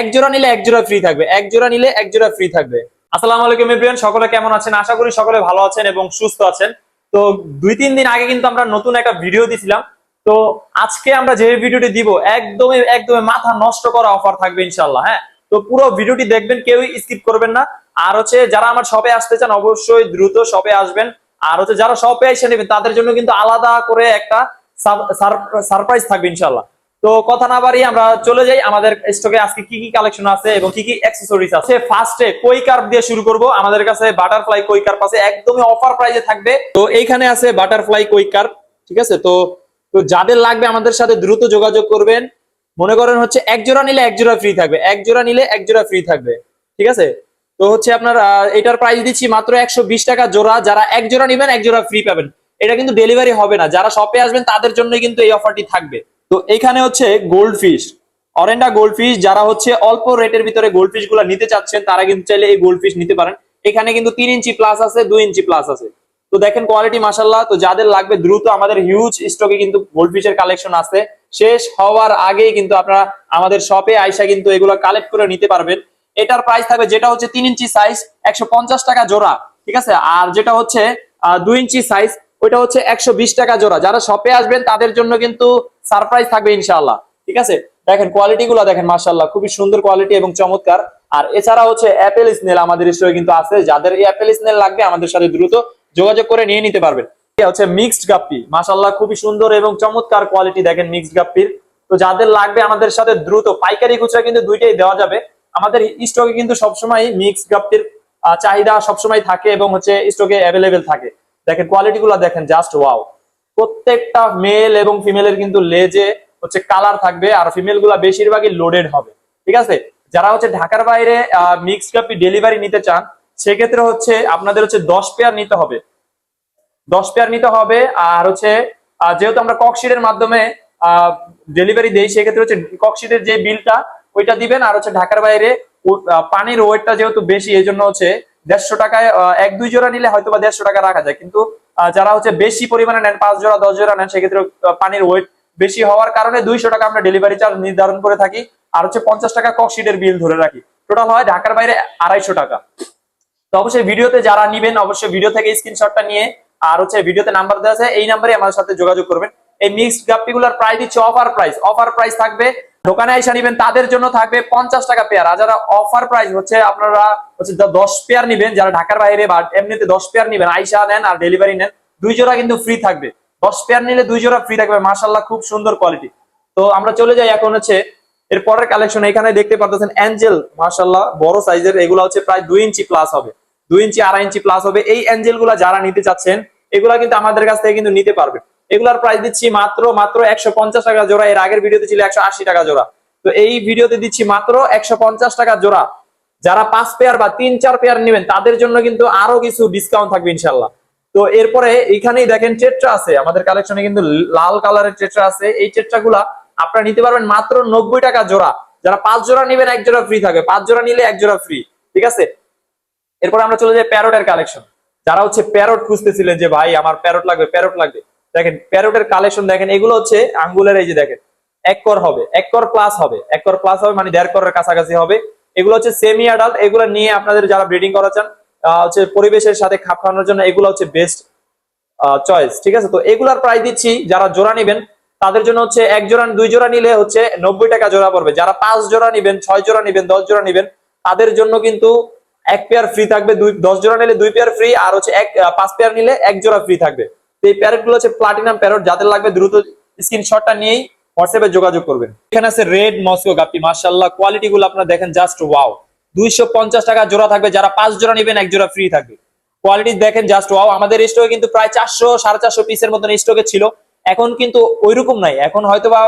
এক জোড়া নিলে এক জোড়া ফ্রি থাকবে। এক জোড়া নিলে এক জোড়া ফ্রি থাকবে। আসসালামু আলাইকুম, এভরিওয়ান। সকলে কেমন আছেন? আশা করি সকলে ভালো আছেন এবং সুস্থ আছেন। তো দুই তিন দিন আগে কিন্তু আমরা নতুন একটা ভিডিও দিছিলাম। তো আজকে আমরা যে ভিডিওটি দিব, একদমই একদমই মাথা নষ্ট করা অফার থাকবে ইনশাল্লাহ হ্যাঁ? তো পুরো ভিডিওটি দেখবেন, কেউই স্কিপ করবেন না। আর হচ্ছে যারা আমার শপে আসতে চান, অবশ্যই দ্রুত শপে আসবেন। আর হচ্ছে যারা শপে এসে নেবেন, তাদের জন্য কিন্তু আলাদা করে একটা সারপ্রাইজ থাকবে ইনশাল্লাহ তো কথা না বাড়িয়ে আমরা চলে যাই। আমাদের স্টকে আজকে কি কি কালেকশন আছে এবং কি কি অ্যাক্সেসরিজ আছে? ফার্স্টে কই কার্ভ দিয়ে শুরু করব। আমাদের কাছে বাটারফ্লাই কই কার্ভ আছে। একদমই অফার প্রাইজে থাকবে। তো এইখানে আছে বাটারফ্লাই কই কার্ভ ঠিক আছে? তো তো যাদের লাগবে আমাদের সাথে দ্রুত যোগাযোগ করবেন। মনে করেন হচ্ছে এক জোড়া নিলে এক জোড়া ফ্রি থাকবে। এক জোড়া নিলে এক জোড়া ফ্রি থাকবে। ঠিক আছে? তো হচ্ছে আপনার এটার প্রাইস দিচ্ছি মাত্র একশো বিশ টাকা জোড়া। যারা এক জোড়া নিবেন, এক জোড়া ফ্রি পাবেন। এটা কিন্তু ডেলিভারি হবে না। যারা শপে আসবেন, তাদের জন্য কিন্তু এই অফারটি থাকবে। তো এখানে হচ্ছে গোল্ড ফিশ অরেন্ডা গোল্ড ফিশ যারা হচ্ছে অল্প রেটের ভিতরে গোল্ড ফিশগুলা নিতে চাচ্ছেন, তারা কিন্তু চাইলে এই গোল্ড ফিশ নিতে পারেন। এখানে কিন্তু তিন ইঞ্চি প্লাস আছে, দুই ইঞ্চি প্লাস আছে। তো দেখেন কোয়ালিটি মাসাল্লাহ তো যাদের লাগবে দ্রুত আমাদের হিউজ স্টকে কিন্তু গোল্ড ফিশের কালেকশন আছে শেষ হওয়ার আগেই কিন্তু আপনারা আমাদের শপে আইসা কিন্তু এগুলো কালেক্ট করে নিতে পারবেন। এটার প্রাইস থাকবে যেটা হচ্ছে তিন ইঞ্চি সাইজ একশো পঞ্চাশ টাকা জোড়া, ঠিক আছে? আর যেটা হচ্ছে দুই ইঞ্চি সাইজ ওইটা হচ্ছে একশো বিশ টাকা জোড়া। যারা শপে আসবেন, তাদের জন্য কিন্তু সারপ্রাইজ থাকবে ইনশাআল্লাহ। ঠিক আছে? দেখেন কোয়ালিটি গুলো দেখেন মার্শাল্লাহ খুবই সুন্দর কোয়ালিটি এবং চমৎকার। আর এছাড়া হচ্ছে অ্যাপেল স্নেল আমাদের স্টোরে কিন্তু আছে। যাদের এই অ্যাপেল স্নেল লাগবে, আমাদের সাথে দ্রুত যোগাযোগ করে নিয়ে নিতে পারবেন। হচ্ছে মিক্সড গাপ্পি মাশাল্লাহ খুবই সুন্দর এবং চমৎকার কোয়ালিটি দেখেন মিক্সড গাপ্পির তো যাদের লাগবে আমাদের সাথে দ্রুত, পাইকারি খুচরা কিন্তু দুইটাই দেওয়া যাবে। আমাদের স্টকে কিন্তু সবসময় মিক্সড গাপ্পির চাহিদা সবসময় থাকে এবং হচ্ছে স্টকে অ্যাভেলেবেল থাকে। দেখেন কোয়ালিটি গুলো দেখেন জাস্ট ওয়াও প্রত্যেকটা মেল এবং ফিমেলের কিন্তু লেজে হচ্ছে কালার থাকবে আর ফিমেলগুলা বেশিরভাগই লোডেড হবে। ঠিক আছে? যারা হচ্ছে ঢাকার বাইরে মিক্সড গাপ্পি ডেলিভারি নিতে চান, সেক্ষেত্রে হচ্ছে আপনাদের হচ্ছে দশ পেয়ার নিতে হবে। দশ পেয়ার নিতে হবে আর হচ্ছে যেহেতু আমরা ককশিটের মাধ্যমে ডেলিভারি দেই, সেক্ষেত্রে হচ্ছে ককশিটের যে বিলটা ওইটা দিবেন আর হচ্ছে ঢাকার বাইরে পানির ওয়েটটা যেহেতু বেশি এই জন্য হচ্ছে দেড়শো টাকায় এক দুই জোড়া নিলে হয়তো বা দেড়শো টাকা রাখা যায়। কিন্তু যারা হচ্ছে বেশি পরিমাণে নেন, পাঁচ জোড়া, দশ জোড়া নেন, সেক্ষেত্রে পানির ওয়েট বেশি হওয়ার কারণে দুইশো টাকা আমরা ডেলিভারি চার্জ নির্ধারণ করে থাকি। আর হচ্ছে পঞ্চাশ টাকা ককশিটের বিল ধরে রাখি। টোটাল হয় ঢাকার বাইরে আড়াইশো টাকা। তো অবশ্যই ভিডিওতে যারা নিবেন, অবশ্যই ভিডিও থেকে স্ক্রিনশটটা নিয়ে, আর হচ্ছে ভিডিওতে নাম্বার দেওয়া আছে, এই নাম্বারে আমাদের সাথে যোগাযোগ করবেন। এই মিক্সড গাপ্পিগুলোর প্রাইস দিচ্ছে অফার প্রাইস অফার প্রাইস থাকবে দোকানে এসে নিবেন, তাদের জন্য থাকবে পঞ্চাশ টাকা পেয়ার। আর যারা অফার প্রাইস হচ্ছে, আপনারা হচ্ছে দশ পেয়ার নিবেন, যারা ঢাকার বাইরে বা এমনিতে দশ পেয়ার নিবেন, আইসা নেন আর ডেলিভারি নেন, দুই জোড়া কিন্তু ফ্রি থাকবে। দশ পেয়ার নিলে দুই জোড়া ফ্রি থাকবে মার্শাল্লাহ খুব সুন্দর কোয়ালিটি তো আমরা চলে যাই এখন হচ্ছে, এর পরের কালেকশন এখানে দেখতে পারতেছেন অ্যাঞ্জেল মার্শাল্লাহ বড় সাইজের এগুলো হচ্ছে প্রায় দুই ইঞ্চি প্লাস হবে। দুই ইঞ্চি, আড়াই ইঞ্চি প্লাস হবে। এই অ্যাঞ্জেল যারা নিতে চাচ্ছেন, এগুলা কিন্তু আমাদের কাছ থেকে কিন্তু নিতে পারবে। এগুলার প্রাইস দিচ্ছি মাত্র মাত্র একশো পঞ্চাশ টাকা জোড়া। এর আগের ভিডিওতে ছিল একশো আশি টাকা জোড়া। তো এই ভিডিওতে দিচ্ছি মাত্র একশো পঞ্চাশ টাকা জোড়া। যারা পাঁচ পেয়ার বা তিন, চার পেয়ার নেবেন, তাদের জন্য কিন্তু আরও কিছু ডিসকাউন্ট থাকবে ইনশাল্লাহ তো এরপরে এইখানেই দেখেন চেট্রা আছে। আমাদের কালেকশনে কিন্তু লাল কালারের চেট্রা আছে। এই চেট্রা গুলা আপনারা নিতে পারবেন মাত্র নব্বই টাকা জোড়া। যারা পাঁচ জোড়া নেবেন, এক জোড়া ফ্রি থাকবে পাঁচ জোড়া নিলে এক জোড়া ফ্রি ঠিক আছে? এরপরে আমরা চলে যাই প্যারোটের কালেকশন যারা হচ্ছে প্যারোট খুঁজতেছিলেন যে, ভাই, আমার প্যারোট লাগবে প্যারোট লাগবে। দেখেন প্যারোটের কালেকশন দেখেন, এগুলো হচ্ছে আঙ্গুলের এই যে দেখেন, এক কর হবে, এক কর প্লাস হবে, এক কর প্লাস হবে মানে দেড় করের কাছাকাছি হবে। এগুলো হচ্ছে সেমি অ্যাডাল্ট এগুলো নিয়ে আপনাদের যারা ব্রিডিং করা চান হচ্ছে পরিবেশের সাথে খাপ খাওয়ানোর জন্য এগুলো হচ্ছে বেস্ট চয়েস ঠিক আছে? তো এগুলার প্রাইস দিচ্ছি, যারা জোড়া নিবেন, তাদের জন্য হচ্ছে এক জোড়া দুই জোড়া নিলে হচ্ছে নব্বই টাকা জোড়া পড়বে। যারা পাঁচ জোড়া নিবেন, ছয় জোড়া নিবেন, দশ জোড়া নিবেন, তাদের জন্য কিন্তু এক পেয়ার ফ্রি থাকবে, দুই, দশ জোড়া নিলে দুই পেয়ার ফ্রি আর হচ্ছে এক পাঁচ পেয়ার নিলে এক জোড়া ফ্রি থাকবে। এই প্যারেটগুলো হচ্ছে প্লাটিনাম প্যারট যাদের লাগবে দ্রুত স্ক্রিনশটটা নিয়েই হোয়াটসঅ্যাপে যোগাযোগ করবেন। এখানে আছে রেড মস্কো গাপ্পি মার্শাল্লাহ কোয়ালিটি গুলো আপনারা দেখেন জাস্ট ওয়াও দুইশো পঞ্চাশ টাকা জোড়া থাকবে, যারা পাঁচ জোড়া নিবেন, এক জোড়া ফ্রি থাকবে। কোয়ালিটি দেখেন জাস্ট ওয়াও আমাদের স্টকে কিন্তু প্রায় চারশো, সাড়ে চারশো পিসের মতন স্টকে ছিল। এখন কিন্তু ওইরকম নাই। এখন হয়তো বা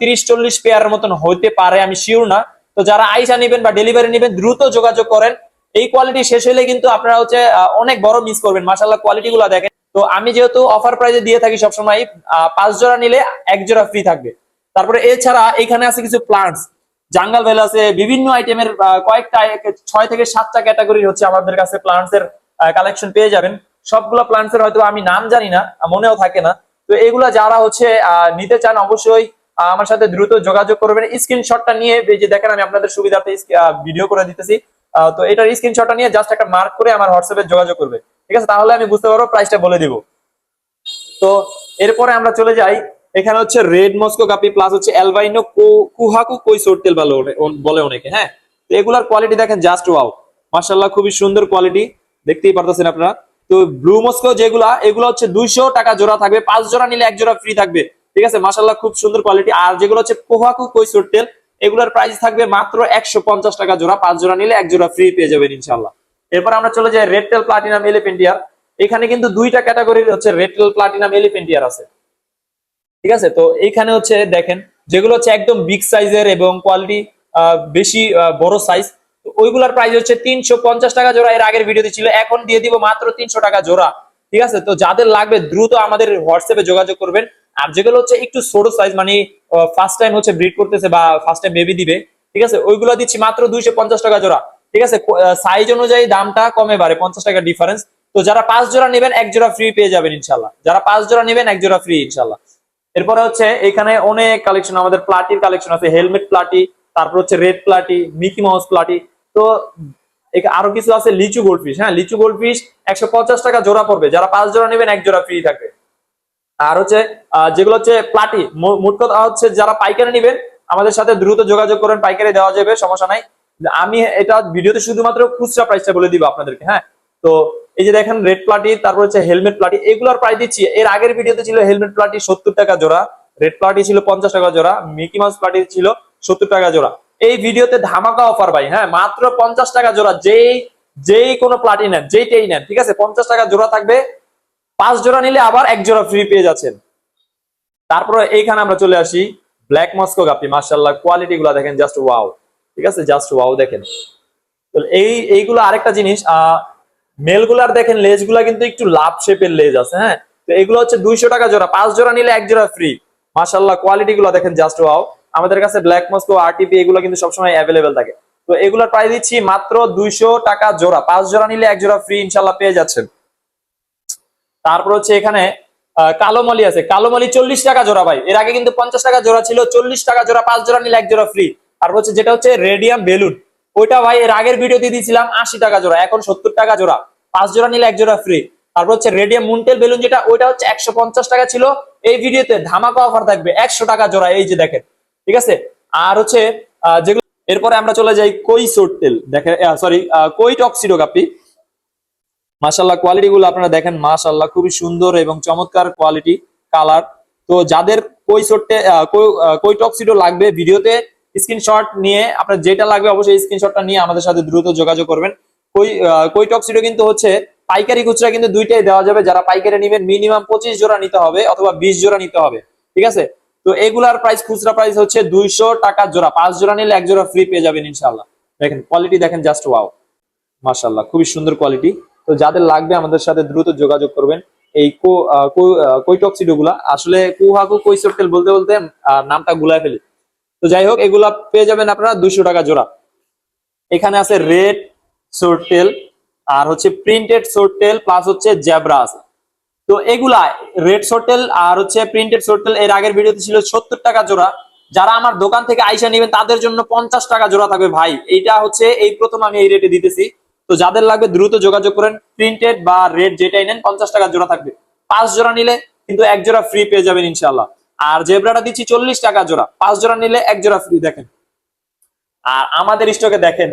তিরিশ চল্লিশ পেয়ারের মতন হইতে পারে, আমি শিওর না। তো যারা আইসা নিবেন বা ডেলিভারি নিবেন, দ্রুত যোগাযোগ করেন। এই কোয়ালিটি শেষ হলে কিন্তু আপনারা হচ্ছে অনেক বড় মিস করবেন। মাসাল্লাহ কোয়ালিটি গুলো দেখেন। তো আমি যেহেতু অফার প্রাইজে দিয়ে থাকি সবসময় পাঁচ জোড়া নিলে এক জোড়া ফ্রি থাকবে। তারপরে এছাড়া এখানে আছে কিছু প্লান্টস জাঙ্গাল ভেল আছে, বিভিন্ন আইটেমের কয়েকটা ছয় থেকে সাতটা ক্যাটাগরির হচ্ছে আমাদের কাছে প্লান্টস এর কালেকশন পেয়ে যাবেন। সবগুলো প্লান্টস এর হয়তো আমি নাম জানি না, মনেও থাকে না। তো এগুলা যারা হচ্ছে নিতে চান অবশ্যই আমার সাথে দ্রুত যোগাযোগ করবেন। স্ক্রিনশটটা নিয়ে যে দেখেন আমি আপনাদের সুবিধার্থে ভিডিও করে দিতেছি। তো এটার স্ক্রিনশটটা নিয়ে জাস্ট একটা মার্ক করে আমার হোয়াটসঅ্যাপে যোগাযোগ করবে। ঠিক আছে? তাহলে আমি বুঝতে পারব প্রাইসটা বলে দিব। তো এরপরে আমরা চলে যাই। এখানে হচ্ছে রেড মস্কো কাপি প্লাস হচ্ছে অ্যালবাইনো কুহাকু কই তেল বলে অনেকে হ্যাঁ? তো এগুলার কোয়ালিটি দেখেন জাস্ট ওয়াও মার্শাল্লাহ খুবই সুন্দর কোয়ালিটি দেখতেই পারতেছেন আপনারা। তো ব্লু মস্কো যেগুলা, এগুলো হচ্ছে দুইশো টাকা জোড়া থাকবে, পাঁচ জোড়া নিলে এক জোড়া ফ্রি থাকবে। ঠিক আছে? মার্শাল্লাহ খুব সুন্দর কোয়ালিটি আর যেগুলো হচ্ছে কোহাকু কই তেল, এগুলোর প্রাইস থাকবে মাত্র একশো পঞ্চাশ টাকা জোড়া, পাঁচ জোড়া নিলে এক জোড়া ফ্রি পেয়ে যাবেন ইনশাল্লাহ এরপর আমরা চলে যাই রেড টেল প্লাটিনাম এলিফেন্টিয়ার এখানে কিন্তু দুইটা ক্যাটাগরির হচ্ছে রেড টেল প্লাটিনাম এলিফেন্টিয়ার আছে। ঠিক আছে? তো এইখানে হচ্ছে দেখেন, যেগুলো হচ্ছে একদম বিগ সাইজের এবং কোয়ালিটি বেশি বড় সাইজ ওইগুলার প্রাইস হচ্ছে তিনশো পঞ্চাশ টাকা জোড়া। এর আগের ভিডিওতে ছিল, এখন দিয়ে দিব মাত্র তিনশো টাকা জোড়া। ঠিক আছে? তো যাদের লাগবে দ্রুত আমাদের হোয়াটসঅ্যাপে যোগাযোগ করবেন। আর যেগুলো হচ্ছে একটু ছোট সাইজ মানে ফার্স্ট টাইম হচ্ছে ব্রিড করতেছে বা ফার্স্ট টাইম বেবি দিবে। ঠিক আছে? ওইগুলো দিচ্ছি মাত্র দুইশো পঞ্চাশ টাকা জোড়া। ঠিক আছে? সাইজ অনুযায়ী দামটা কমে বাড়ে, পঞ্চাশ টাকা ডিফারেন্স তো যারা পাঁচ জোড়া নেবেন, এক জোড়া ফ্রি পেয়ে যাবেন ইনশাল্লাহ যারা পাঁচ জোড়া নেবেন, এক জোড়া ফ্রি ইনশাল্লাহ এরপরে হচ্ছে, এখানে অনেক কালেকশন আমাদের প্লাটির কালেকশন আছে। হেলমেট প্লাটি তারপর হচ্ছে red platy Mickey Mouse platy তো আরও কিছু আছে, লিচু গোল্ডফিশ হ্যাঁ লিচু গোল্ডফিশ একশো পঞ্চাশ টাকা জোড়া পড়বে। যারা পাঁচ জোড়া নেবেন, এক জোড়া ফ্রি থাকবে। আর হচ্ছে যেগুলো হচ্ছে প্লাটি মোট কথা হচ্ছে, যারা পাইকারি নেবেন, আমাদের সাথে দ্রুত যোগাযোগ করেন, পাইকারি দেওয়া যাবে, সমস্যা নাই। আমি এটা ভিডিওতে শুধুমাত্র খুচরা প্রাইসটা বলে দিব আপনাদেরকে হ্যাঁ? তো এই যে দেখেন রেড প্লাটি তারপর হচ্ছে হেলমেট প্লাটি এগুলোর প্রাইস দিচ্ছি। এর আগের ভিডিওতে ছিল হেলমেট প্লাটি সত্তর টাকা জোড়া রেড প্লাটি ছিল পঞ্চাশ টাকা জোড়া মিকি মাউস প্লাটি ছিল সত্তর টাকা জোড়া। এই ভিডিওতে ধামাকা অফার ভাই হ্যাঁ? মাত্র পঞ্চাশ টাকা জোড়া, যেই যেই কোনো প্লাটি নেন যেইটাই নেন, ঠিক আছে? পঞ্চাশ টাকা জোড়া থাকবে, পাঁচ জোড়া নিলে আবার এক জোড়া ফ্রি পেয়ে যাচ্ছেন। তারপরে এইখানে আমরা চলে আসি ব্ল্যাক মস্কো গাপি মার্শাল্লাহ কোয়ালিটি গুলা দেখেন জাস্ট ওয়াও ঠিক আছে? জাস্ট ওয়াও দেখেন। এই এইগুলো আরেকটা জিনিস মেলগুলার দেখেন লেজগুলা কিন্তু একটু লাভ শেপের লেজ আছে হ্যাঁ? তো এগুলো হচ্ছে দুইশো টাকা জোড়া পাঁচ জোড়া নিলে এক জোড়া ফ্রি মার্শাল্লাহ কোয়ালিটি গুলো দেখেন জাস্ট ওয়াও আমাদের কাছে ব্ল্যাক মস্কো আরটিপি এগুলো কিন্তু সবসময় অ্যাভেলেবেল থাকে। তো এগুলোর প্রায় দিচ্ছি মাত্র দুইশো টাকা জোড়া পাঁচ জোড়া নিলে এক জোড়া ফ্রি ইনশাল্লাহ পেয়ে যাচ্ছেন। তারপর হচ্ছে এখানে আহ, কালো মলি আছে। কালো মলি চল্লিশ টাকা জোড়া ভাই। এর আগে কিন্তু পঞ্চাশ টাকা জোড়া ছিল চল্লিশ টাকা জোড়া পাঁচ জোড়া নিলে এক জোড়া ফ্রি তারপর হচ্ছে যেটা হচ্ছে রেডিয়াম বেলুন ওইটা ভাই এর আগের ভিডিওতে দিয়েছিলাম আশি টাকা জোড়া, এখন সত্তর টাকা জোড়া, পাঁচ জোড়া নিলে এক জোড়া ফ্রি তারপর হচ্ছে রেডিয়াম মুন্টেল বেলুন যেটা, ওইটা হচ্ছে একশো পঞ্চাশ টাকা ছিল। এই ভিডিওতে ধামাকা অফার থাকবে একশো টাকা জোড়া, এই যে দেখেন, ঠিক আছে? আর হচ্ছে যেগুলো, এরপরে আমরা চলে যাই কই সোট তেল দেখেন সরি কই টক্সিডো কাপি মাশাল্লাহ কোয়ালিটি গুলো আপনারা দেখেন মাশাল্লাহ খুবই সুন্দর এবং চমৎকার কোয়ালিটি কালার তো যাদের কই শটে কই টক্সিডো লাগবে ভিডিওতে স্ক্রিনশট নিয়ে, আপনার যেটা লাগবে অবশ্যই স্ক্রিনশটটা নিয়ে আমাদের সাথে দ্রুত যোগাযোগ করবেন। কই কই টক্সিডো কিন্তু হচ্ছে পাইকারি খুচরা কিন্তু দুইটাই দেওয়া যাবে। যারা পাইকারি নেবেন মিনিমাম পঁচিশ জোড়া নিতে হবে অথবা বিশ জোড়া নিতে হবে। ঠিক আছে? তো এগুলার প্রাইস খুচরা প্রাইস হচ্ছে দুইশো টাকা জোড়া। পাঁচ জোড়া নিলে এক জোড়া ফ্রি পেয়ে যাবেন ইনশাল্লাহ দেখেন কোয়ালিটি দেখেন জাস্ট ওয়াও মাশাল্লাহ খুবই সুন্দর কোয়ালিটি তো যাদের লাগবে আমাদের সাথে দ্রুত যোগাযোগ করবেন। এই কো- কৈটক্সিডো গুলা আসলে কুহাকু কৈসোটেল বলতে বলতে নামটা গুলায় ফেলি। তো যাই হোক, এগুলা পেয়ে যাবেন আপনারা দুইশো টাকা জোড়া। এখানে আছে রেড সোরটেল আর হচ্ছে প্রিন্টেড সোরটেল প্লাস হচ্ছে জ্যাব্রা আছে। তো এগুলা রেড সোরটেল আর হচ্ছে প্রিন্টেড সোরটেল এর আগের ভিডিওতে ছিল সত্তর টাকা জোড়া। যারা আমার দোকান থেকে আইসা নেবেন, তাদের জন্য পঞ্চাশ টাকা জোড়া থাকবে ভাই। এইটা হচ্ছে এই প্রথম আমি এই রেটে দিতেছি। তো যাদের লাগবে দ্রুত যোগাযোগ করেন, প্রিন্টেড বা রেড যেটাই নেন, পঞ্চাশ টাকা জোড়া থাকবে। পাঁচ জোড়া নিলে কিন্তু এক জোড়া ফ্রি পেয়ে যাবেন ইনশাল্লাহ আর জেব্রাটা দিচ্ছি চল্লিশ টাকা জোড়া। পাঁচ জোড়া নিলে এক জোড়া ফ্রি দেখেন। আর আমাদের স্টকে দেখেন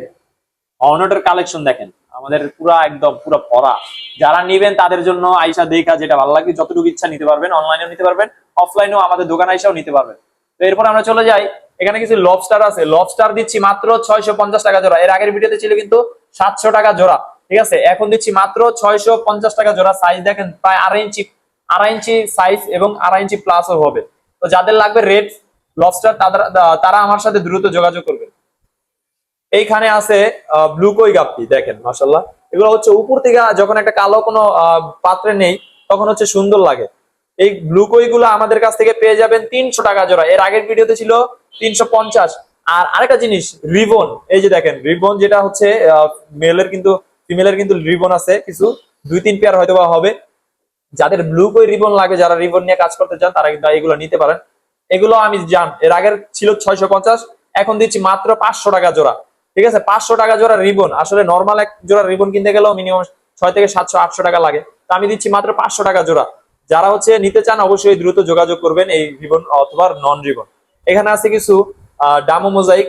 অর্নটের কালেকশন দেখেন। আমাদের পুরা একদম, পুরো ভরা। যারা নিবেন তাদের জন্য আইসা দেখা যেটা ভালো লাগে যতটুকু ইচ্ছা নিতে পারবেন অনলাইনেও নিতে পারবেন অফলাইনেও আমাদের দোকান আইসাও নিতে পারবেন। তো এরপর আমরা চলে যাই। এখানে কিছু লবস্টার আছে। লবস্টার দিচ্ছি মাত্র ছয়শো পঞ্চাশ টাকা জোড়া। এর আগের ভিডিওতে ছিল কিন্তু সাতশো টাকা জোড়া। ঠিক আছে? এখন দিচ্ছি মাত্র ছয়শো পঞ্চাশ টাকা জোড়া। সাইজ দেখেন, প্রায় আড়াই ইঞ্চি আড়াই ইঞ্চি সাইজ এবং আড়াই ইঞ্চি প্লাসও হবে। তো যাদের লাগবে রেড লবস্টার তারা আমার সাথে দ্রুত যোগাযোগ করবে। এইখানে আছে ব্লু কই গাপটি দেখেন মাসাল্লাহ এগুলো হচ্ছে উপর থেকে যখন একটা কালো কোনো পাত্রে নেই, তখন হচ্ছে সুন্দর লাগে। এই ব্লু কই গুলো আমাদের কাছ থেকে পেয়ে যাবেন তিনশো টাকা জোড়া। এর আগের ভিডিওতে ছিল তিনশো পঞ্চাশ। আর আরেকটা জিনিস, রিবন। এই যে দেখেন, রিবন যেটা হচ্ছে মেলের কিন্তু ফিমেলের কিন্তু রিবন আছে, কিছু দুই, তিন পেয়ার হয়তো হবে। যাদের ব্লু কই রিবন লাগে, যারা রিবন নিয়ে কাজ করতে চান, তারা কিন্তু এগুলো নিতে পারেন। এগুলো আমি জান, এর আগের ছিল ছয়শো পঞ্চাশ, এখন দিচ্ছি মাত্র পাঁচশো টাকা জোড়া। ঠিক আছে? পাঁচশো টাকা জোড়া রিবন আসলে নর্মাল এক জোড়া রিবন কিনতে গেলেও মিনিমাম ছয় থেকে সাতশো, আটশো টাকা লাগে। তো আমি দিচ্ছি মাত্র পাঁচশো টাকা জোড়া। যারা হচ্ছে নিতে চান, অবশ্যই দ্রুত যোগাযোগ করবেন এই রিবন অথবা নন রিবন এখানে আছে কিছু ডামো মোজাইক।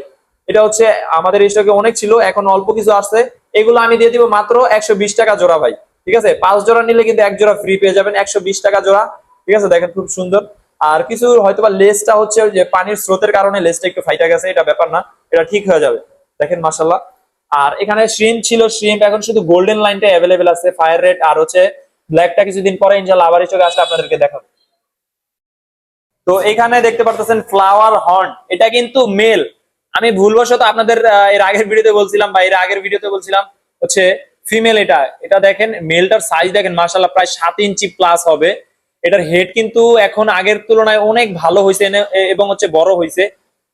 এটা হচ্ছে আমাদের স্টকে অনেক ছিল, এখন অল্প কিছু আসছে। এগুলো আমি দিয়ে দিব মাত্র একশো বিশ টাকা জোড়া ভাই। ঠিক আছে? পাঁচ জোড়া নিলে কিন্তু এক জোড়া ফ্রি পেয়ে যাবেন, একশো বিশ টাকা জোড়া। ঠিক আছে? দেখেন খুব সুন্দর। আর কিছু হয়তো বা লেসটা হচ্ছে যে পানির স্রোতের কারণে লেসটা একটু ফাইটা গেছে, এটা ব্যাপার না, এটা ঠিক হয়ে যাবে। দেখেন মাসাল্লাহ আর এখানে শ্রিম ছিল শ্রিম এখন শুধু গোল্ডেন লাইনটা অ্যাভেলেবেল আছে ফায়ার রেড আর হচ্ছে ব্ল্যাকটা কিছুদিন পরে ইনশাল্লাহ আবার চোখে আসলে আপনাদেরকে দেখাবো। তো এখানে দেখতে পারতেছেন ফ্লাওয়ার হর্ন এটা কিন্তু মেল আমি ভুলবশত আপনাদের এর আগের ভিডিওতে বলছিলাম বা এর আগের ভিডিওতে বলছিলাম, হচ্ছে ফিমেল এটা এটা দেখেন মেলটার সাইজ দেখেন মার্শাল্লাহ প্রায় সাত ইঞ্চি প্লাস হবে। এটার হেড কিন্তু এখন আগের তুলনায় অনেক ভালো হয়েছে এবং হচ্ছে বড় হয়েছে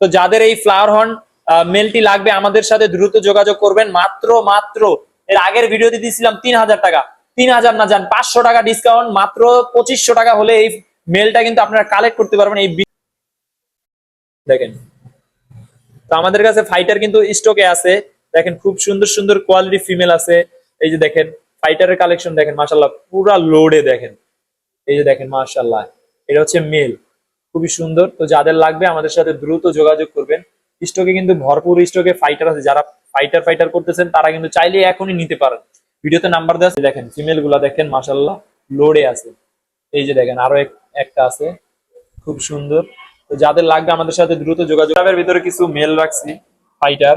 তো যাদের এই ফ্লাওয়ার হর্ন মেলটি লাগবে, আমাদের সাথে দ্রুত যোগাযোগ করবেন। মাত্র মাত্র, এর আগের ভিডিওতে দিয়েছিলাম তিন হাজার টাকা। তিন হাজার না যান পাঁচশো টাকা ডিসকাউন্ট মাত্র পঁচিশশো টাকা হলে এই মেলটা কিন্তু আপনারা কালেক্ট করতে পারবেন এই দেখেন। তো আমাদের কাছে ফাইটার কিন্তু স্টকে আছে। দেখেন, খুব সুন্দর সুন্দর কোয়ালিটি ফিমেল আছে। এই যে দেখেন ফাইটারের কালেকশন দেখেন মাশাল্লাহ পুরা লোডে দেখেন। এই যে দেখেন মাশাল্লাহ এটা হচ্ছে মেল খুবই সুন্দর। তো যাদের লাগবে আমাদের সাথে দ্রুত যোগাযোগ করবেন। স্টকে কিন্তু ভরপুর স্টকে ফাইটার আছে। যারা ফাইটার ফাইটার করতেছেন, তারা কিন্তু চাইলে এখনই নিতে পারেন। ভিডিওতে নাম্বার দেওয়া আছে, দেখেন ফিমেলগুলা দেখেন মাশাল্লাহ লোডে আছে। এই যে দেখেন, আরও এক- একটা আছে। খুব সুন্দর। তো যাদের লাগবে আমাদের সাথে দ্রুত যোগাযোগ ভিতরে কিছু মেল রাখছি ফাইটার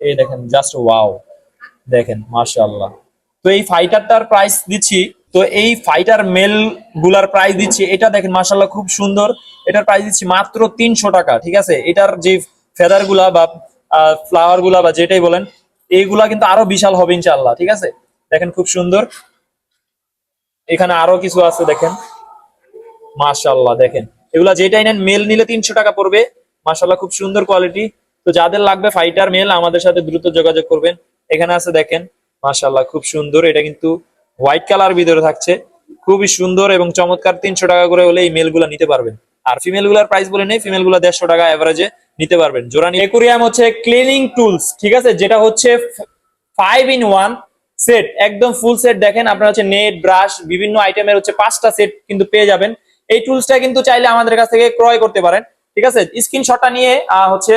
এই দেখেন জাস্ট ওয়াও দেখেন, মাশাআল্লাহ। তো এই ফাইটারটার প্রাইস দিচ্ছি, তো এই ফাইটার মেলগুলার প্রাইস দিচ্ছি, এটা দেখেন, মাশাআল্লাহ, খুব সুন্দর। এটার প্রাইস দিচ্ছি মাত্র তিনশো টাকা, ঠিক আছে? এটার যে ফেদারগুলা বা ফ্লাওয়ারগুলা বা যেটাই বলেন, এইগুলা কিন্তু আরও বিশাল হবে, ইনশাআল্লাহ, ঠিক আছে? দেখেন, খুব সুন্দর। এখানে আরও কিছু আছে, দেখেন। মাশাল্লাহ দেখেন। এগুলা যেটাই নেন মেল নিলে তিনশো টাকা পড়বে। মাশাল্লাহ খুব সুন্দর কোয়ালিটি তো যাদের লাগবে ফাইটার মেল আমাদের সাথে দ্রুত যোগাযোগ করবেন। এখানে আছে দেখেন মাশাল্লাহ খুব সুন্দর। এটা কিন্তু হোয়াইট কালার ভিতরে থাকছে। খুবই সুন্দর এবং চমৎকার তিনশো টাকা করে হলে এই মেলগুলা নিতে পারবেন। আর ফিমেলগুলার প্রাইস বলে নেই ফিমেলগুলা দেড়শো টাকা এভারেজে নিতে পারবেন। জোরানি একুরিয়াম হচ্ছে ক্লিনিং টুলস ঠিক আছে? যেটা হচ্ছে ফাইভ ইন ওয়ান সেট একদম ফুল সেট দেখেন, আপনার হচ্ছে নেট ব্রাশ বিভিন্ন আইটেমের হচ্ছে পাঁচটা সেট কিন্তু পেয়ে যাবেন। এই টুলসটা কিন্তু চাইলে আমাদের কাছ থেকে ক্রয় করতে পারেন, ঠিক আছে? স্ক্রিনশটটা নিয়ে হচ্ছে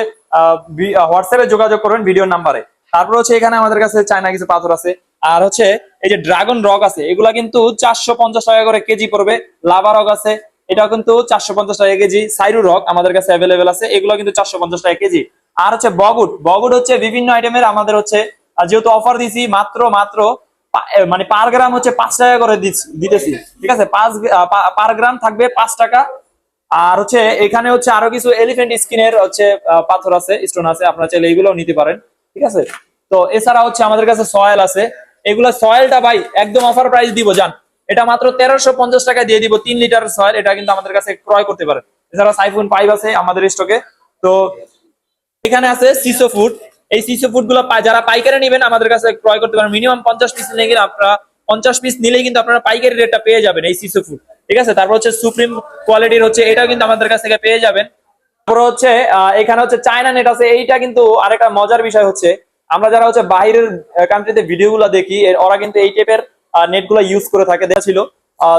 হোয়াটসঅ্যাপে যোগাযোগ করবেন ভিডিও নাম্বারে। তারপর হচ্ছে এখানে আমাদের কাছে চায়না কিছু পাথর আছে। আর হচ্ছে এই যে ড্রাগন রক আছে, এগুলা কিন্তু চারশো পঞ্চাশ টাকা করে কেজি পড়বে। লাভা রক আছে এটা কিন্তু চারশো পঞ্চাশ টাকা কেজি। সাইরু রক আমাদের কাছে অ্যাভেলেবেল আছে, এগুলো কিন্তু চারশো পঞ্চাশ টাকা কেজি। আর হচ্ছে বগুট বগুট হচ্ছে বিভিন্ন আইটেমের আমাদের হচ্ছে যেহেতু অফার দিছি, মাত্র মাত্র মানে পার গ্রাম হচ্ছে পাঁচ টাকা করে দিতেছি। ঠিক আছে? পাঁচ পার গ্রাম থাকবে পাঁচ টাকা। আর হচ্ছে এখানে হচ্ছে আরও কিছু এলিফেন্ট স্কিনের হচ্ছে পাথর আছে স্টোন আছে, আপনারা চাইলে এগুলো নিতে পারেন। ঠিক আছে? তো এছাড়া হচ্ছে আমাদের কাছে সয়েল আছে। এগুলো সয়েলটা ভাই একদম অফার প্রাইস দিব, জান। এটা মাত্র তেরোশো পঞ্চাশ টাকা দিয়ে দিব তিন লিটার সয়েল এটা কিন্তু আমাদের কাছে ক্রয় করতে পারেন। এছাড়া সাইফোন পাইপ আছে আমাদের স্টকে তো এখানে আছে সিসো ফুড এই সিসো ফুডগুলো যারা পাইকারি নেবেন, আমাদের কাছে ক্রয় করতে পারেন। মিনিমাম পঞ্চাশ পিস নিলে আপনারা, পঞ্চাশ পিস নিলেই কিন্তু আপনারা পাইকারি রেটটা পেয়ে যাবেন এই সিসো ফুড ঠিক আছে? তারপর হচ্ছে সুপ্রিম কোয়ালিটির হচ্ছে, এটাও কিন্তু আমাদের কাছ থেকে পেয়ে যাবেন। তারপর হচ্ছে এখানে হচ্ছে চায়না নেট আছে। এইটা কিন্তু আরেকটা মজার বিষয় হচ্ছে, আমরা যারা হচ্ছে বাইরের কান্ট্রিতে ভিডিও গুলো দেখি ওরা কিন্তু এই টাইপের নেটগুলো ইউজ করে থাকে দেওয়া ছিল।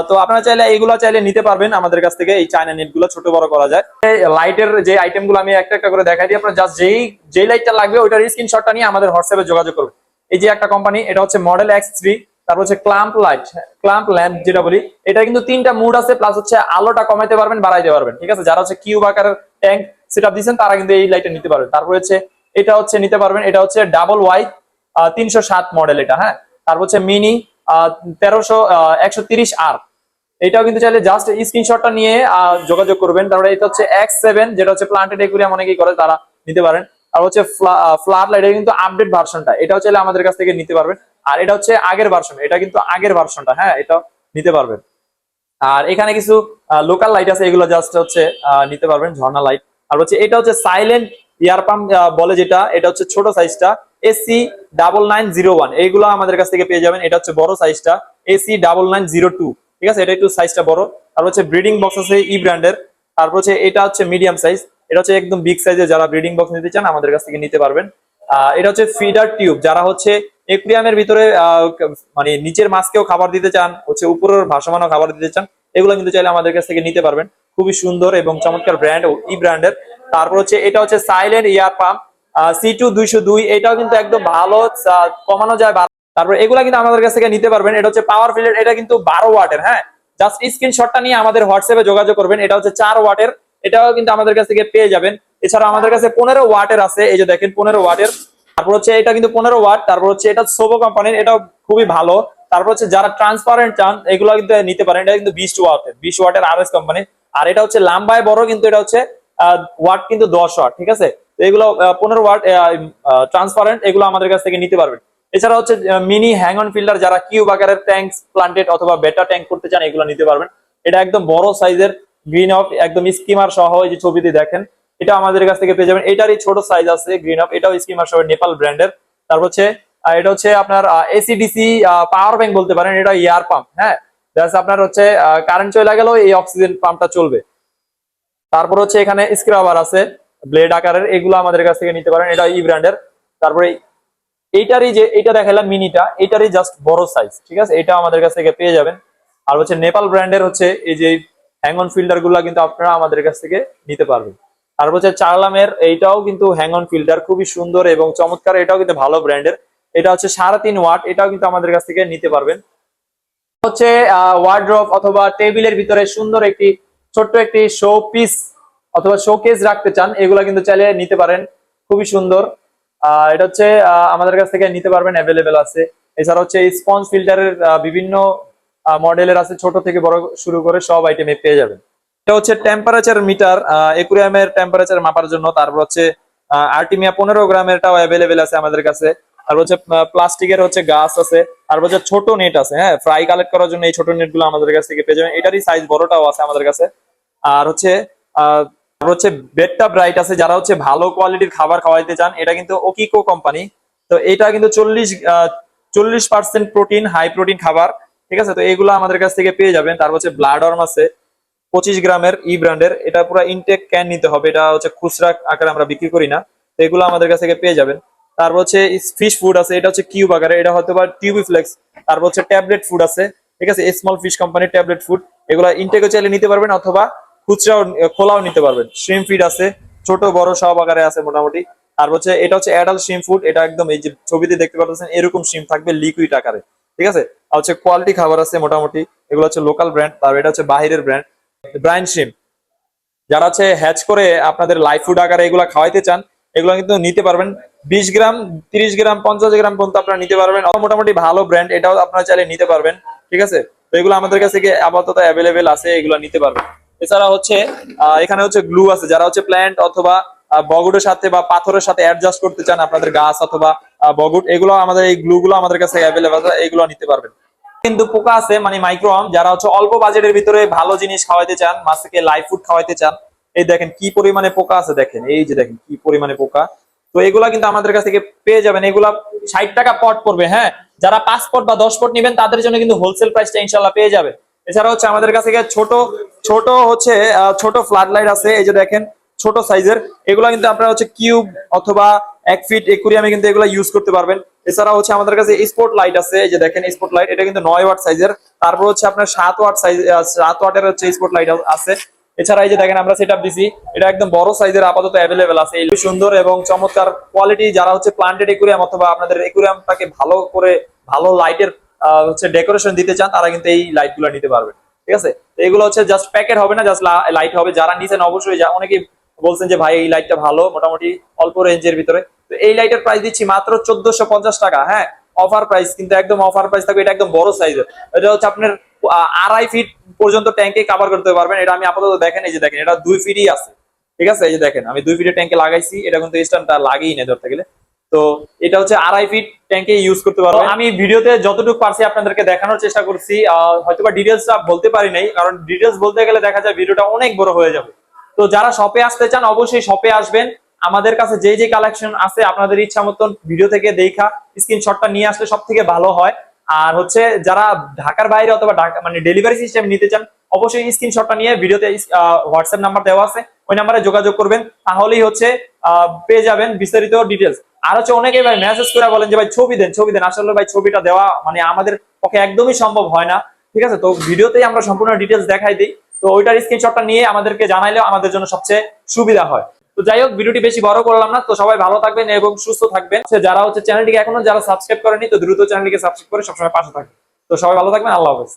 তো আপনারা চাইলে এইগুলো চাইলে নিতে পারবেন আমাদের কাছ থেকে, এই চায়না নেটগুলো, ছোট বড় করা যায়। লাইটের যে আইটেমগুলো আমি একটা একটা করে দেখাই দিই, আপনার জাস্ট যেই যেই লাইটটা লাগবে, ওইটার স্ক্রিনশটটা নিয়ে আমাদের হোয়াটসঅ্যাপে যোগাযোগ করবেন এই যে একটা কোম্পানি এটা হচ্ছে মডেল এক্স থ্রি তারপর হচ্ছে ক্লাম্প লাইট ক্লাম্প ল্যাম্প যেটা বলি, এটা কিন্তু তিনটা মুড আছে প্লাস হচ্ছে আলোটা কমাইতে পারবেন, বাড়াইতে পারবেন, ঠিক আছে? যারা হচ্ছে কিউব আকারের ট্যাঙ্ক সেট আপ দিচ্ছেন তারা কিন্তু এই লাইটটা নিতে পারবেন। তারপর হচ্ছে এটা হচ্ছে নিতে পারবেন, এটা হচ্ছে ডাবল ওয়াইট তিনশো সাত মডেল এটা হ্যাঁ? তারপর হচ্ছে মিনি তেরোশো একশো তিরিশ আর এটাও কিন্তু চাইলে জাস্ট স্ক্রিনশটটা নিয়ে যোগাযোগ করবেন। তারপরে এটা হচ্ছে এক্স সেভেন যেটা হচ্ছে প্লান্টেড একুরিয়াম অনেকেই করে, তারা নিতে পারেন। আর হচ্ছে ফ্লাড লাইট এটা কিন্তু আপডেট ভার্সনটা এটাও চাইলে আমাদের কাছ থেকে নিতে পারবেন। আর এটা হচ্ছে আগের ভার্সন এটা কিন্তু আগের ভার্সনটা হ্যাঁ এটা নিতে পারবেন। আর এখানে কিছু লোকাল লাইট আছে, এগুলো জাস্ট হচ্ছে নিতে পারবেন, ঝর্ণা লাইট আর হচ্ছে এটা হচ্ছে সাইলেন্ট ইয়ার পাম্প বলে যেটা, এটা হচ্ছে ছোট সাইজটা AC double nine zero one এইগুলো আমাদের কাছ থেকে পেয়ে যাবেন, এটা হচ্ছে বড় সাইজটা AC double nine zero two ঠিক আছে, এটা একটু সাইজটা বড়। আর হচ্ছে ব্রিডিং বক্স আছে ই ব্র্যান্ডের তারপর হচ্ছে এটা হচ্ছে মিডিয়াম সাইজ এটা হচ্ছে একদম বিগ সাইজের যারা ব্রিডিং বক্স নিতে চান, আমাদের কাছ থেকে নিতে পারবেন। এটা হচ্ছে ফিডার টিউব যারা হচ্ছে একুরিয়ামের ভিতরে মানে নিচের মাছকেও খাবার দিতে চান, হচ্ছে উপরের ভাসমানও খাবার দিতে চান, এগুলো কিন্তু চাইলে আমাদের কাছ থেকে নিতে পারবেন। খুবই সুন্দর এবং চমৎকার ব্র্যান্ড ই ব্র্যান্ডের তারপর হচ্ছে, এটা হচ্ছে silent air pump C two দুইশো দুই এটাও কিন্তু একদম ভালো কমানো যায় তারপর এগুলা কিন্তু আমাদের কাছ থেকে নিতে পারবেন। এটা হচ্ছে পাওয়ার ফিল্ডের এটা কিন্তু বারো ওয়াটের হ্যাঁ? জাস্ট স্ক্রিনশটটা নিয়ে আমাদের হোয়াটসঅ্যাপে যোগাযোগ করবেন। এটা হচ্ছে চার ওয়াটের, এটাও কিন্তু আমাদের কাছ থেকে পেয়ে যাবেন। এছাড়া আমাদের কাছে পনেরো ওয়াটের আছে, এই যে দেখেন, পনেরো ওয়াটের। তারপর হচ্ছে এটা কিন্তু পনেরো ওয়াট, তারপর হচ্ছে এটা সোবো কোম্পানির এটাও খুবই ভালো। তারপর হচ্ছে যারা ট্রান্সপারেন্ট চান, এগুলো কিন্তু নিতে পারেন। এটা কিন্তু বিশ ওয়াটের বিশ ওয়াটের আর এস কোম্পানি আর এটা হচ্ছে লাম্বায় বড়, কিন্তু এটা হচ্ছে ওয়াট কিন্তু দশ ওয়াট ঠিক আছে? এগুলো পনেরো ওয়াট ট্রান্সপারেন্ট এগুলো আমাদের কাছ থেকে নিতে পারবেন। এছাড়া হচ্ছে মিনি হ্যাং অন ফিল্টার যারা কিউব আকারের ট্যাঙ্ক প্লান্টেড অথবা বেটা ট্যাঙ্ক করতে চান, এগুলো নিতে পারবেন। এটা একদম বড় সাইজের গ্রিন অফ একদম স্কিমার সহ এই যে ছবিতে দেখেন। এটা আমাদের কাছ থেকে পেয়ে যাবেন। এটারই ছোট সাইজ আছে গ্রিন অফ এটাও স্কিমার সহ নেপাল ব্র্যান্ডের তারপর হচ্ছে এটা হচ্ছে আপনার এসিডিসি পাওয়ার ব্যাংক বলতে পারেন, এটা এয়ার পাম্প হ্যাঁ? আপনার হচ্ছে কারেন্ট চলে গেলেও এই অক্সিজেন পাম্পটা চলবে। তারপর হচ্ছে এখানে স্ক্রাবার আছে ব্লেড আকারের, এগুলো আমাদের কাছ থেকে নিতে পারেন এটা ই ব্র্যান্ডের তারপরে এইটারই যে এটা দেখালাম মিনিটা এটারই জাস্ট বড় সাইজ ঠিক আছে? এটা আমাদের কাছ থেকে পেয়ে যাবেন। আর হচ্ছে নেপাল ব্র্যান্ডের হচ্ছে, এই যে হ্যাং অন ফিল্টারগুলা কিন্তু আপনারা আমাদের কাছ থেকে নিতে পারবেন। তারপর হচ্ছে চার্লামের এইটাও কিন্তু হ্যাং অন ফিল্টার খুবই সুন্দর এবং চমৎকার, এটাও কিন্তু ভালো ব্র্যান্ডের এটা হচ্ছে সাড়ে তিন ওয়াট এটাও কিন্তু আমাদের কাছ থেকে নিতে পারবেন। হচ্ছে ওয়ার্ড্রপ অথবা টেবিলের ভিতরে সুন্দর একটি, ছোট্ট একটি শো পিস অথবা শোকেস রাখতে চান, এগুলা কিন্তু চাইলে নিতে পারেন। খুবই সুন্দর। এটা হচ্ছে আমাদের কাছ থেকে নিতে পারবেন অ্যাভেলেবেল আছে। এছাড়া হচ্ছে স্পঞ্জ ফিল্টারের বিভিন্ন মডেলের আছে, ছোট থেকে বড় শুরু করে সব আইটেমে পেয়ে যাবেন। এটা হচ্ছে টেম্পারেচার মিটার একুরিয়ামের টেম্পারেচার মাপার জন্য। তারপর হচ্ছে আর্টিমিয়া পনেরো গ্রামেরটাও অ্যাভেলেবেল আছে আমাদের কাছে। আর হচ্ছে প্লাস্টিকের হচ্ছে গাছ আছে। আর হচ্ছে ছোট নেট আছে হ্যাঁ? ফ্রাই কালেক্ট করার জন্য এই ছোট নেটগুলো আমাদের কাছ থেকে পেয়ে যাবেন। এটারই সাইজ বড়টাও আছে আমাদের কাছে। আর হচ্ছে তারপর হচ্ছে বেডটা ব্রাইট আছে। যারা হচ্ছে ভালো কোয়ালিটির খাবার খাওয়াইতে চান, এটা কিন্তু ওকিকো কোম্পানি তো এটা কিন্তু চল্লিশ চল্লিশ পার্সেন্ট প্রোটিন হাই প্রোটিন খাবার। ঠিক আছে? তো এগুলো আমাদের কাছ থেকে পেয়ে যাবেন। তারপর হচ্ছে ব্লাড অর্ম আছে। পঁচিশ গ্রামের ই ব্র্যান্ডের, এটা পুরো ইনটেক ক্যান নিতে হবে, এটা হচ্ছে খুচরা আকারে আমরা বিক্রি করি না, তো এগুলো আমাদের কাছ থেকে পেয়ে যাবেন। তারপর হচ্ছে ফিশ ফুড আছে, এটা হচ্ছে কিউব আকারে, এটা হয়তো বা টিউবি ফ্লেক্স তারপর হচ্ছে ট্যাবলেট ফুড আছে, ঠিক আছে? স্মল ফিশ কোম্পানির ট্যাবলেট ফুড এগুলো ইনটেকও চাইলে নিতে পারবেন, অথবা খুচরাও, খোলাও নিতে পারবেন। শ্রিম ফিড আছে, ছোট, বড় সব আকারে আছে মোটামুটি। আর হচ্ছে এটা হচ্ছে অ্যাডাল্ট শ্রিম ফুড এটা একদম এই যে ছবিতে দেখতে পাচ্ছেন, এরকম শ্রিম থাকবে লিকুইড আকারে, ঠিক আছে? আর হচ্ছে কোয়ালিটি খাবার আছে মোটামুটি, এগুলো হচ্ছে লোকাল ব্র্যান্ড তারপর এটা হচ্ছে বাহিরের ব্র্যান্ড ব্রাইন শ্রিম যারা হচ্ছে হ্যাচ করে আপনাদের লাইফ ফুড আকারে এগুলো খাওয়াইতে চান এগুলো কিন্তু নিতে পারবেন। বিশ গ্রাম তিরিশ গ্রাম পঞ্চাশ গ্রাম পর্যন্ত আপনারা নিতে পারবেন। মোটামুটি ভালো ব্র্যান্ড এটাও আপনারা চাইলে নিতে পারবেন ঠিক আছে? তো এগুলো আমাদের কাছে আপাতত অ্যাভেলেবেল আছে এগুলো নিতে পারবেন। এছাড়া হচ্ছে এখানে হচ্ছে গ্লু আছে যারা হচ্ছে প্ল্যান্ট অথবা আহ, বগুড়ের সাথে বা পাথরের সাথে অ্যাডজাস্ট করতে চান আপনাদের গাছ অথবা বগুড় এগুলো আমাদের এই গ্লু গুলো আমাদের কাছে অ্যাভেলেবেল আছে এগুলো নিতে পারবেন। কিন্তু পোকা আছে মানে মাইক্রোম যারা হচ্ছে অল্প বাজেটের ভিতরে ভালো জিনিস খাওয়াইতে চান মাছকে লাইভ ফুড খাওয়াইতে চান, এই দেখেন কি পরিমাণে পোকা আছে, দেখেন, এই যে দেখেন কি পরিমাণে পোকা। তো এগুলা কিন্তু আমাদের কাছ থেকে পেয়ে যাবেন, এগুলা ষাট টাকা পট পড়বে হ্যাঁ? যারা পাঁচ পট বা দশ পট নেবেন, তাদের জন্য কিন্তু হোলসেল প্রাইসটা ইনশাল্লাহ পেয়ে যাবে এছাড়া হচ্ছে আমাদের কাছে ছোট ছোট হচ্ছে ছোট ফ্লাড লাইট আছে, এই যে দেখেন, ছোট সাইজের এগুলা কিন্তু আপনারা হচ্ছে কিউব অথবা এক ফিট একুরিয়ামে কিন্তু এগুলা ইউজ করতে পারবেন। এছাড়া হচ্ছে আমাদের কাছে স্পোর্ট লাইট আছে যে দেখেন স্পোর্ট লাইট এটা কিন্তু নয় ওয়াট সাইজের তারপর হচ্ছে আপনার সাত ওয়াট সাইজ সাত ওয়াটের হচ্ছে স্পোর্ট লাইট আছে। এছাড়া এই যে দেখেন আমরা সেট দিছি, এটা একদম বড় সাইজের আপাতত অ্যাভেলেবেল আছে। এই সুন্দর এবং চমৎকার কোয়ালিটি যারা হচ্ছে প্লান্টেড একুরিয়াম অথবা আপনাদের একুরিয়ামটাকে ভালো করে, ভালো লাইটের হচ্ছে ডেকোরেশন দিতে চান, তারা কিন্তু এই লাইটগুলো নিতে পারবে। ঠিক আছে? এগুলো হচ্ছে জাস্ট প্যাকেট হবে না জাস্ট লাইট হবে। যারা নিছেন অবশ্যই, যা অনেকেই বলছেন যে, ভাই, এই লাইটটা ভালো, মোটামুটি অল্প রেঞ্জের ভিতরে। এই লাইটের প্রাইস দিচ্ছি মাত্র চোদ্দশো টাকা হ্যাঁ? অফার প্রাইস কিন্তু একদম অফার প্রাইস থাকবে, এটা একদম বড় সাইজের এটা হচ্ছে আপনার আড়াই ফিট পর্যন্ত ট্যাঙ্কে কাভার করতে পারবেন। এটা আমি আপাতত দেখেন, এই যে দেখেন, এটা দুই ফিটই আছে। ঠিক আছে? এই যে দেখেন, আমি দুই ফিটের ট্যাঙ্কে লাগাইছি, এটা কিন্তু স্ট্যান্ডটা লাগিয়ে নেই ধরতে গেলে। তো এটা হচ্ছে আড়াই ফিট ট্যাঙ্কে ইউজ করতে পারব আমি ভিডিওতে যতটুকু পারছি আপনাদেরকে দেখানোর চেষ্টা করছি হয়তো বা ডিটেলসটা বলতে পারি নাই, কারণ ডিটেলস বলতে গেলে দেখা যায় ভিডিওটা অনেক বড় হয়ে যাবে। তো যারা শপে আসতে চান, অবশ্যই শপে আসবেন। আমাদের কাছে যে যে কালেকশন আছে, আপনাদের ইচ্ছা মতন ভিডিও থেকে দেখা স্ক্রিনশটটা নিয়ে আসলে সব থেকে ভালো হয়। আর হচ্ছে যারা ঢাকার বাইরে অথবা মানে ডেলিভারি সিস্টেম নিতে চান, অবশ্যই স্ক্রিনশটটা নিয়ে ভিডিওতে হোয়াটসঅ্যাপ নাম্বার দেওয়া আছে। ওই নাম্বারে যোগাযোগ করবেন, তাহলেই হচ্ছে পেয়ে যাবেন বিস্তারিত ডিটেলস আর হচ্ছে অনেকেই ভাই মেসেজ করে বলেন যে, ভাই, ছবি দেন ছবি দেন। আসলে ভাই, ছবিটা দেওয়া মানে আমাদের পক্ষে একদমই সম্ভব হয় না। ঠিক আছে? তো ভিডিওতেই আমরা সম্পূর্ণ ডিটেলস দেখাই দিই। তো ওইটার স্ক্রিনশটটা নিয়ে আমাদেরকে জানাইলেও আমাদের জন্য সবচেয়ে সুবিধা হয়। তো যাই হোক, ভিডিওটি বেশি বড় করলাম না। তো সবাই ভালো থাকবেন এবং সুস্থ থাকবেন। যারা হচ্ছে চ্যানেলটিকে এখনও যারা সাবস্ক্রাইব করেনি তো দ্রুত চ্যানেলটিকে সাবস্ক্রাইব করে সবসময় পাশে থাকবেন। তো সবাই ভালো থাকবেন, আল্লাহ হাফেজ।